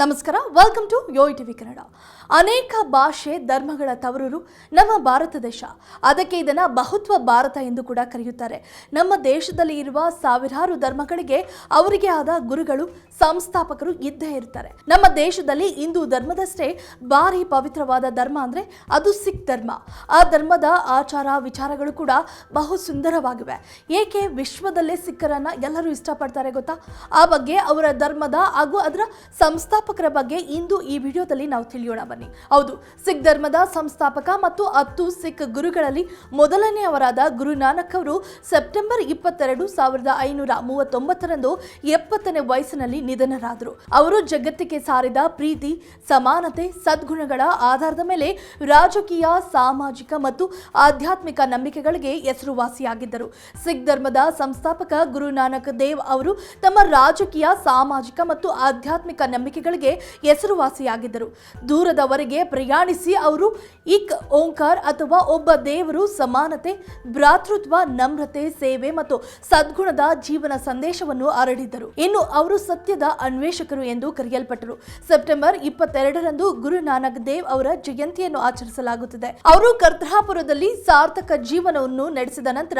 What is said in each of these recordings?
ನಮಸ್ಕಾರ. Welcome to Yo TV Kannada ಅನೇಕ ಭಾಷೆ, ಧರ್ಮಗಳ ತವರೂರು ನಮ್ಮ ಭಾರತ ದೇಶ. ಅದಕ್ಕೆ ಇದನ್ನು ಬಹುತ್ವ ಭಾರತ ಎಂದು ಕೂಡ ಕರೆಯುತ್ತಾರೆ. ನಮ್ಮ ದೇಶದಲ್ಲಿ ಇರುವ ಸಾವಿರಾರು ಧರ್ಮಗಳಿಗೆ ಅವರಿಗೆ ಆದ ಗುರುಗಳು, ಸಂಸ್ಥಾಪಕರು ಇದ್ದೇ ಇರ್ತಾರೆ. ನಮ್ಮ ದೇಶದಲ್ಲಿ ಹಿಂದೂ ಧರ್ಮದಷ್ಟೇ ಭಾರಿ ಪವಿತ್ರವಾದ ಧರ್ಮ ಅಂದರೆ ಅದು ಸಿಖ್ ಧರ್ಮ. ಆ ಧರ್ಮದ ಆಚಾರ ವಿಚಾರಗಳು ಕೂಡ ಬಹು ಸುಂದರವಾಗಿವೆ. ಏಕೆ ವಿಶ್ವದಲ್ಲೇ ಸಿಖ್ಖರನ್ನು ಎಲ್ಲರೂ ಇಷ್ಟಪಡ್ತಾರೆ ಗೊತ್ತಾ? ಆ ಬಗ್ಗೆ ಅವರ ಧರ್ಮದ ಹಾಗೂ ಅದರ ಸಂಸ್ಥಾಪಕರ ಬಗ್ಗೆ ಇಂದು ಈ ವಿಡಿಯೋದಲ್ಲಿ ನಾವು ತಿಳಿಯೋಣ. ಬನ್ನಿ. ಹೌದು, ಸಿಖ್ ಧರ್ಮದ ಸಂಸ್ಥಾಪಕ ಮತ್ತು ಹತ್ತು ಸಿಖ್ ಗುರುಗಳಲ್ಲಿ ಮೊದಲನೆಯವರಾದ ಗುರು ನಾನಕ್ ಅವರು ಸೆಪ್ಟೆಂಬರ್ ಇಪ್ಪತ್ತೆರಡು ಸಾವಿರದ ಐನೂರ ಮೂವತ್ತೊಂಬತ್ತರಂದು ಎಪ್ಪತ್ತನೇ ವಯಸ್ಸಿನಲ್ಲಿ ನಿಧನರಾದರು. ಅವರು ಜಗತ್ತಿಗೆ ಸಾರಿದ ಪ್ರೀತಿ, ಸಮಾನತೆ, ಸದ್ಗುಣಗಳ ಆಧಾರದ ಮೇಲೆ ರಾಜಕೀಯ, ಸಾಮಾಜಿಕ ಮತ್ತು ಆಧ್ಯಾತ್ಮಿಕ ನಂಬಿಕೆಗಳಿಗೆ ಹೆಸರುವಾಸಿಯಾಗಿದ್ದರು. ಸಿಖ್ ಧರ್ಮದ ಸಂಸ್ಥಾಪಕ ಗುರು ನಾನಕ್ ದೇವ್ ಅವರು ತಮ್ಮ ರಾಜಕೀಯ, ಸಾಮಾಜಿಕ ಮತ್ತು ಆಧ್ಯಾತ್ಮಿಕ ನಂಬಿಕೆಗಳಿಗೆ ಹೆಸರುವಾಸಿಯಾಗಿದ್ದರು. ದೂರದವರೆಗೆ ಪ್ರಯಾಣಿಸಿ ಅವರು ಇಕ್ ಓಂಕಾರ್ ಅಥವಾ ಒಬ್ಬ ದೇವರು ಸಮಾನತೆ, ಭ್ರಾತೃತ್ವ, ನಮ್ರತೆ, ಸೇವೆ ಮತ್ತು ಸದ್ಗುಣದ ಜೀವನ ಸಂದೇಶವನ್ನು ಹರಡಿದ್ದರು. ಇನ್ನು ಅವರು ಸತ್ಯದ ಅನ್ವೇಷಕರು ಎಂದು ಕರೆಯಲ್ಪಟ್ಟರು. ಸೆಪ್ಟೆಂಬರ್ ಇಪ್ಪತ್ತೆರಡರಂದು ಗುರು ನಾನಕ್ ದೇವ್ ಅವರ ಜಯಂತಿಯನ್ನು ಆಚರಿಸಲಾಗುತ್ತದೆ. ಅವರು ಕರ್ತಾಪುರದಲ್ಲಿ ಸಾರ್ಥಕ ಜೀವನವನ್ನು ನಡೆಸಿದ ನಂತರ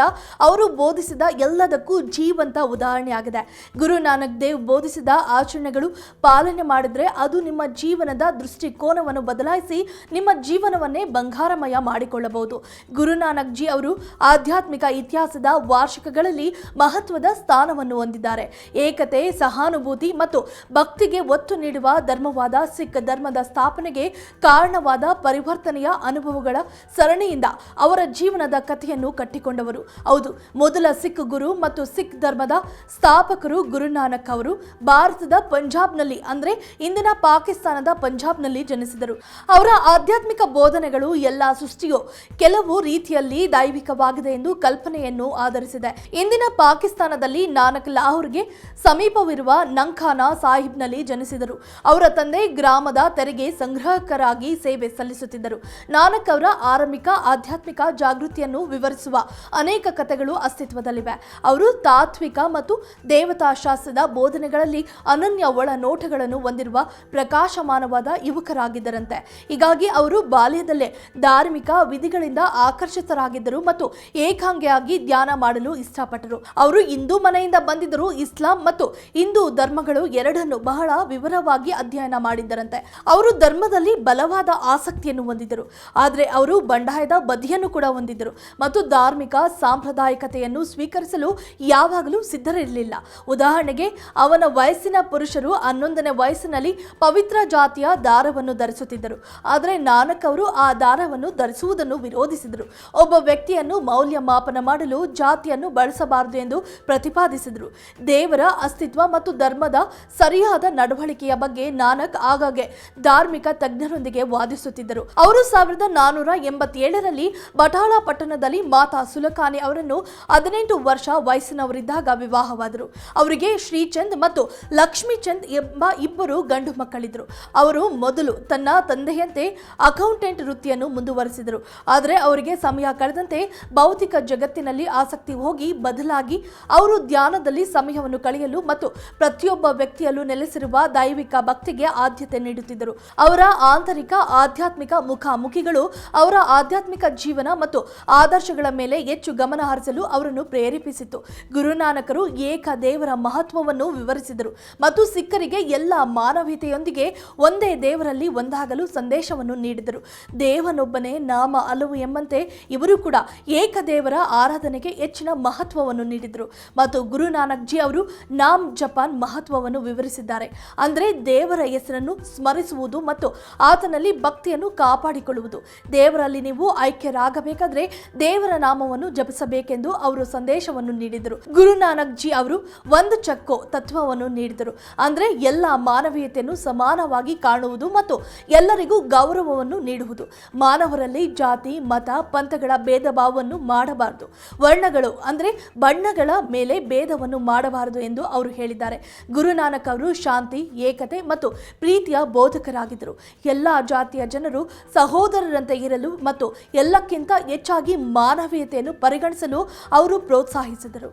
ಅವರು ಬೋಧಿಸಿದ ಎಲ್ಲದಕ್ಕೂ ಜೀವಂತ ಉದಾಹರಣೆಯಾಗಿದೆ. ಗುರು ನಾನಕ್ ದೇವ್ ಬೋಧಿಸಿದ ಆಚರಣೆಗಳು ಪಾಲನೆ ಮಾಡಿದ್ರೆ ಅದು ನಿಮ್ಮ ಜೀವನದ ದೃಷ್ಟಿಕೋನವನ್ನು ಬದಲಾಯಿಸಿ ನಿಮ್ಮ ಜೀವನವನ್ನೇ ಬಂಗಾರಮಯ ಮಾಡಿಕೊಳ್ಳಬಹುದು. ಗುರುನಾನಕ್ ಜಿ ಅವರು ಆಧ್ಯಾತ್ಮಿಕ ಇತಿಹಾಸದ ವಾರ್ಷಿಕಗಳಲ್ಲಿ ಮಹತ್ವದ ಸ್ಥಾನವನ್ನು ಹೊಂದಿದ್ದಾರೆ. ಏಕತೆ, ಸಹಾನುಭೂತಿ ಮತ್ತು ಭಕ್ತಿಗೆ ಒತ್ತು ನೀಡುವ ಧರ್ಮವಾದ ಸಿಖ್ ಧರ್ಮದ ಸ್ಥಾಪನೆಗೆ ಕಾರಣವಾದ ಪರಿವರ್ತನೆಯ ಅನುಭವಗಳ ಸರಣಿಯಿಂದ ಅವರ ಜೀವನದ ಕಥೆಯನ್ನು ಕಟ್ಟಿಕೊಂಡವರು. ಹೌದು, ಮೊದಲ ಸಿಖ್ ಗುರು ಮತ್ತು ಸಿಖ್ ಧರ್ಮದ ಸ್ಥಾಪಕರು ಗುರುನಾನಕ್ ಅವರು. ಭಾರತದ ಪಂಜಾಬ್ನಲ್ಲಿ ಅಂದ್ರೆ ಇಂದಿನ ಪಾಕಿಸ್ತಾನದ ಪಂಜಾಬ್ನಲ್ಲಿ ಜನಿಸಿದರು. ಅವರ ಆಧ್ಯಾತ್ಮಿಕ ಬೋಧನೆಗಳು ಎಲ್ಲ ಸೃಷ್ಟಿಯು ಕೆಲವು ರೀತಿಯಲ್ಲಿ ದೈವಿಕವಾಗಿದೆ ಎಂದು ಕಲ್ಪನೆಯನ್ನು ಆಧರಿಸಿದೆ. ಇಂದಿನ ಪಾಕಿಸ್ತಾನದಲ್ಲಿ ನಾನಕ್ ಲಾಹೋರ್ಗೆ ಸಮೀಪವಿರುವ ನಂಖಾನಾ ಸಾಹಿಬ್ನಲ್ಲಿ ಜನಿಸಿದರು. ಅವರ ತಂದೆ ಗ್ರಾಮದ ತೆರಿಗೆ ಸಂಗ್ರಹಕರಾಗಿ ಸೇವೆ ಸಲ್ಲಿಸುತ್ತಿದ್ದರು. ನಾನಕ್ ಅವರ ಆರಂಭಿಕ ಆಧ್ಯಾತ್ಮಿಕ ಜಾಗೃತಿಯನ್ನು ವಿವರಿಸುವ ಅನೇಕ ಕಥೆಗಳು ಅಸ್ತಿತ್ವದಲ್ಲಿವೆ. ಅವರು ತಾತ್ವಿಕ ಮತ್ತು ದೇವತಾಶಾಸ್ತ್ರದ ಬೋಧನೆಗಳಲ್ಲಿ ಅನನ್ಯ ಒಳ ನೋಟಗಳನ್ನು ಹೊಂದಿರುವ ಪ್ರಕಾಶಮಾನವಾದ ಯುವಕರಾಗಿದ್ದರಂತೆ. ಹೀಗಾಗಿ ಅವರು ಬಾಲ್ಯದಲ್ಲೇ ಧಾರ್ಮಿಕ ವಿಧಿಗಳಿಂದ ಆಕರ್ಷಿತರಾಗಿದ್ದರು ಮತ್ತು ಏಕಾಂಗಿಯಾಗಿ ಧ್ಯಾನ ಮಾಡಲು ಇಷ್ಟಪಟ್ಟರು. ಅವರು ಹಿಂದೂ ಮನೆಯಿಂದ ಬಂದಿದ್ದರು, ಇಸ್ಲಾಂ ಮತ್ತು ಹಿಂದೂ ಧರ್ಮಗಳು ಎರಡನ್ನು ಬಹಳ ವಿವರವಾಗಿ ಅಧ್ಯಯನ ಮಾಡಿದ್ದರಂತೆ. ಅವರು ಧರ್ಮದಲ್ಲಿ ಬಲವಾದ ಆಸಕ್ತಿಯನ್ನು ಹೊಂದಿದ್ದರು, ಆದರೆ ಅವರು ಬಂಡಾಯದ ಬದಿಯನ್ನು ಕೂಡ ಹೊಂದಿದ್ದರು ಮತ್ತು ಧಾರ್ಮಿಕ ಸಾಂಪ್ರದಾಯಿಕತೆಯನ್ನು ಸ್ವೀಕರಿಸಲು ಯಾವಾಗಲೂ ಸಿದ್ಧರಿರಲಿಲ್ಲ. ಉದಾಹರಣೆಗೆ, ಅವನ ವಯಸ್ಸಿನ ಪುರುಷರು ಹನ್ನೊಂದನೇ ವಯಸ್ಸಿನಲ್ಲಿ ಪವಿತ್ರ ಜಾತಿಯ ದಾರವನ್ನು ಧರಿಸುತ್ತಿದ್ದರು. ಆದರೆ ನಾನಕ್ ಅವರು ಆ ದಾರವನ್ನು ಧರಿಸುವುದನ್ನು ವಿರೋಧಿಸಿದರು. ಒಬ್ಬ ವ್ಯಕ್ತಿಯನ್ನು ಮೌಲ್ಯಮಾಪನ ಮಾಡಲು ಜಾತಿಯನ್ನು ಬಳಸಬಾರದು ಎಂದು ಪ್ರತಿಪಾದಿಸಿದರು. ದೇವರ ಅಸ್ತಿತ್ವ ಮತ್ತು ಧರ್ಮದ ಸರಿಯಾದ ನಡವಳಿಕೆಯ ಬಗ್ಗೆ ನಾನಕ್ ಆಗಾಗ್ಗೆ ಧಾರ್ಮಿಕ ತಜ್ಞರೊಂದಿಗೆ ವಾದಿಸುತ್ತಿದ್ದರು. ಅವರು ಸಾವಿರದ ನಾನೂರ ಎಂಬತ್ತೇಳರಲ್ಲಿ ಬಟಾಳ ಪಟ್ಟಣದಲ್ಲಿ ಮಾತಾ ಸುಲಕಾನಿ ಅವರನ್ನು ಹದಿನೆಂಟು ವರ್ಷ ವಯಸ್ಸಿನವರಿದ್ದಾಗ ವಿವಾಹವಾದರು. ಅವರಿಗೆ ಶ್ರೀಚಂದ್ ಮತ್ತು ಲಕ್ಷ್ಮೀಚಂದ್ ಎಂಬ ಇಬ್ಬರು ಗಂಡು ಮಕ್ಕಳಿದ್ರು. ಅವರು ಮೊದಲು ತನ್ನ ತಂದೆಯಂತೆ ಅಕೌಂಟೆಂಟ್ ವೃತ್ತಿಯನ್ನು ಮುಂದುವರೆಸಿದರು. ಆದರೆ ಅವರಿಗೆ ಸಮಯ ಕಳೆದಂತೆ ಭೌತಿಕ ಜಗತ್ತಿನಲ್ಲಿ ಆಸಕ್ತಿ ಹೋಗಿ ಬದಲಾಗಿ ಅವರು ಧ್ಯಾನದಲ್ಲಿ ಸಮಯವನ್ನು ಕಳೆಯಲು ಮತ್ತು ಪ್ರತಿಯೊಬ್ಬ ವ್ಯಕ್ತಿಯಲ್ಲೂ ನೆಲೆಸಿರುವ ದೈವಿಕ ಭಕ್ತಿಗೆ ಆದ್ಯತೆ ನೀಡುತ್ತಿದ್ದರು. ಅವರ ಆಂತರಿಕ, ಆಧ್ಯಾತ್ಮಿಕ ಮುಖಾಮುಖಿಗಳು ಅವರ ಆಧ್ಯಾತ್ಮಿಕ ಜೀವನ ಮತ್ತು ಆದರ್ಶಗಳ ಮೇಲೆ ಹೆಚ್ಚು ಗಮನ ಹರಿಸಲು ಅವರನ್ನು ಪ್ರೇರೇಪಿಸಿತು ಗುರುನಾನಕರು ಏಕ ದೇವರ ಮಹತ್ವವನ್ನು ವಿವರಿಸಿದರು ಮತ್ತು ಸಿಖ್ಖರಿಗೆ ಎಲ್ಲ ಮಾನವೀಯತೆಯೊಂದಿಗೆ ಒಂದೇ ದೇವರಲ್ಲಿ ಒಂದಾಗಲು ಸಂದೇಶವನ್ನು ನೀಡಿದರು. ದೇವನೊಬ್ಬನೇ ನಾಮ ಅಲವು ಎಂಬಂತೆ ಇವರು ಕೂಡ ಏಕದೇವರ ಆರಾಧನೆಗೆ ಹೆಚ್ಚಿನ ಮಹತ್ವವನ್ನು ನೀಡಿದರು. ಮತ್ತು ಗುರು ಜಿ ಅವರು ನಾಮ್ ಜಪಾನ್ ಮಹತ್ವವನ್ನು ವಿವರಿಸಿದ್ದಾರೆ. ಅಂದರೆ ದೇವರ ಹೆಸರನ್ನು ಸ್ಮರಿಸುವುದು ಮತ್ತು ಆತನಲ್ಲಿ ಭಕ್ತಿಯನ್ನು ಕಾಪಾಡಿಕೊಳ್ಳುವುದು. ದೇವರಲ್ಲಿ ನೀವು ಐಕ್ಯರಾಗಬೇಕಾದ್ರೆ ದೇವರ ನಾಮವನ್ನು ಜಪಿಸಬೇಕೆಂದು ಅವರು ಸಂದೇಶವನ್ನು ನೀಡಿದರು. ಗುರುನಾನಕ್ ಜಿ ಅವರು ಒಂದು ಚಕ್ಕೋ ತತ್ವವನ್ನು ನೀಡಿದರು. ಅಂದರೆ ಎಲ್ಲ ಮಾನವೀಯತೆಯನ್ನು ಸಮಾನವಾಗಿ ಕಾಣುವುದು ಮತ್ತು ಎಲ್ಲರಿಗೂ ಗೌರವವನ್ನು ನೀಡುವುದು. ಮಾನವರಲ್ಲಿ ಜಾತಿ, ಮತ, ಪಂಥಗಳ ಭೇದ ಭಾವವನ್ನು ಮಾಡಬಾರದು. ವರ್ಣಗಳು ಅಂದರೆ ಬಣ್ಣಗಳ ಮೇಲೆ ಭೇದವನ್ನು ಮಾಡಬಾರದು ಎಂದು ಅವರು ಹೇಳಿದ್ದಾರೆ. ಗುರುನಾನಕ್ ಅವರು ಶಾಂತಿ, ಏಕತೆ ಮತ್ತು ಪ್ರೀತಿಯ ಬೋಧಕರಾಗಿದ್ದರು. ಎಲ್ಲ ಜಾತಿಯ ಜನರು ಸಹೋದರರಂತೆ ಇರಲು ಮತ್ತು ಎಲ್ಲಕ್ಕಿಂತ ಹೆಚ್ಚಾಗಿ ಮಾನವೀಯತೆಯನ್ನು ಪರಿಗಣಿಸಲು ಅವರು ಪ್ರೋತ್ಸಾಹಿಸಿದರು.